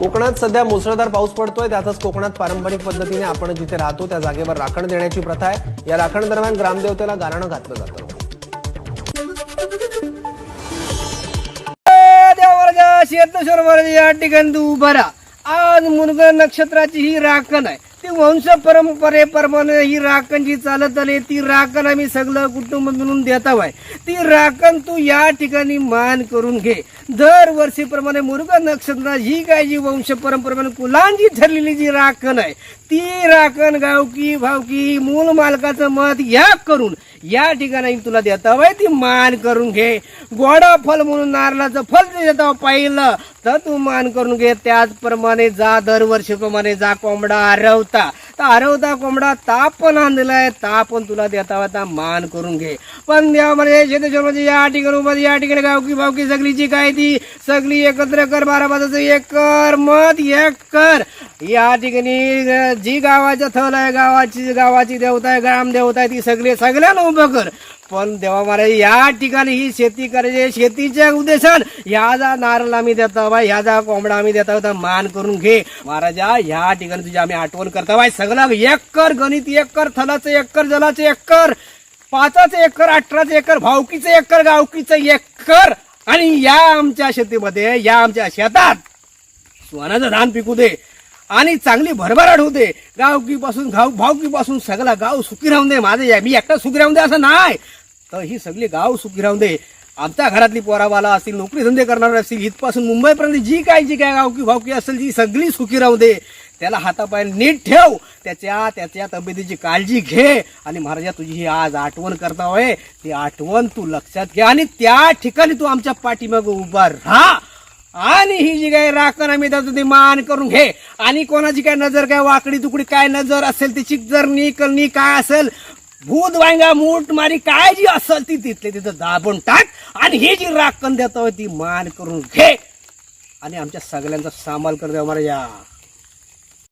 कोकणात सध्या मुसळधार पाऊस पडतोय. त्यातच कोकणात पारंपरिक पद्धतीने आपण जिथे राहतो त्या जागेवर राखण देण्याची प्रथा आहे. या राखण दरम्यान ग्रामदेवतेला गाराणं घातलं जातं. शेतेश्वर महाराज या ठिकाणी तू उभा राहा. आज मुनगा नक्षत्राची ही राखण आहे. ती वंश परंपरेप्रमाणे ही राखण जी चालत आली ती राखण आम्ही सगळं कुटुंब मिळून देत आहे ती राखण तू या ठिकाणी मान करून घे. दरवर्षीप्रमाणे मुर्गा नक्षत्र ही काय जी वंश परंपरेप्रमाणे कुलांची ठरलेली जी राखण आहे ती राखण गावकी भावकी मूल मालकाचं मत या करून या ठिकाणी तुला देत बाय ती मान करून घे. गोडा फल म्हणून नारळाचं फल देत पाहिलं तर तू मान करून घे. त्याचप्रमाणे जा दरवर्षीप्रमाणे जा कोंबडा आरवता तर हरवता कोंबडा ताप पण आणलेलाय ताप पण तुला देता आता मान करून घे. पण देवा म्हणजे शेतेश्वर म्हणजे या ठिकाणी उभा या ठिकाणी गावकी भावकी सगळीची काय ती सगळी एकत्र कर बारा बाजाचं एक कर मत एक कर या ठिकाणी जी गावाचं थल आहे गावाची गावाची देवता आहे ग्राम देवता आहे ती सगळे सगळ्यांना उभं कर. पण देवा महाराज या ठिकाणी ही शेती करायची. शेतीच्या उद्देशान ह्या जा नारळ आम्ही देता बाय ह्या जा कोंबडा आम्ही देता होता मान करून घे. महाराजा ह्या ठिकाणी तुझी आम्ही आठवण करता बाय सगळं एकर गणित एकर थलाचं एकर जलाचं एक कर पाचाचं एकर कर अठराचं भावकीचं एकर गावकीचं एक कर आणि या आमच्या शेतीमध्ये या आमच्या शेतात सोनाचं धान पिकू दे आणि चांगली भरभराट होते गावकीपासून पासून भावकीपासून सगळा गाव सुखी राहून दे. माझे या- मी एकटा सुखी राहून दे असं नाही. तर ही सगळी गाव सुखी राहून दे. आमच्या घरातली पोराबाला असतील नोकरी धंदे करणारे असतील इथपासून मुंबईपर्यंत जी काय जी काय गावकी भावकी असेल जी सगळी सुखी राहू दे. त्याला हातापाय नीट ठेव. त्याच्या त्याच्या तब्येतीची काळजी घे. आणि महाराजा तुझी ही आज आठवण करता होय. ती आठवण तू लक्षात घे. आणि त्या ठिकाणी तू आमच्या पाठीमाग उभा राहा. आणि ही जी काय राखण आम्ही त्याचं ते मान करून घे. आणि कोणाची काय नजर काय वाकडी तुकडी काय नजर असेल तिची जर नी करणी काय असेल भूत वांगा मूठ मारी काय जी असेल ती तिथले तिथं दाबून टाक आणि ही जी राखण देतो ती मान करून घे. आणि आमच्या सगळ्यांचा सांभाळ कर द्या महाराजा या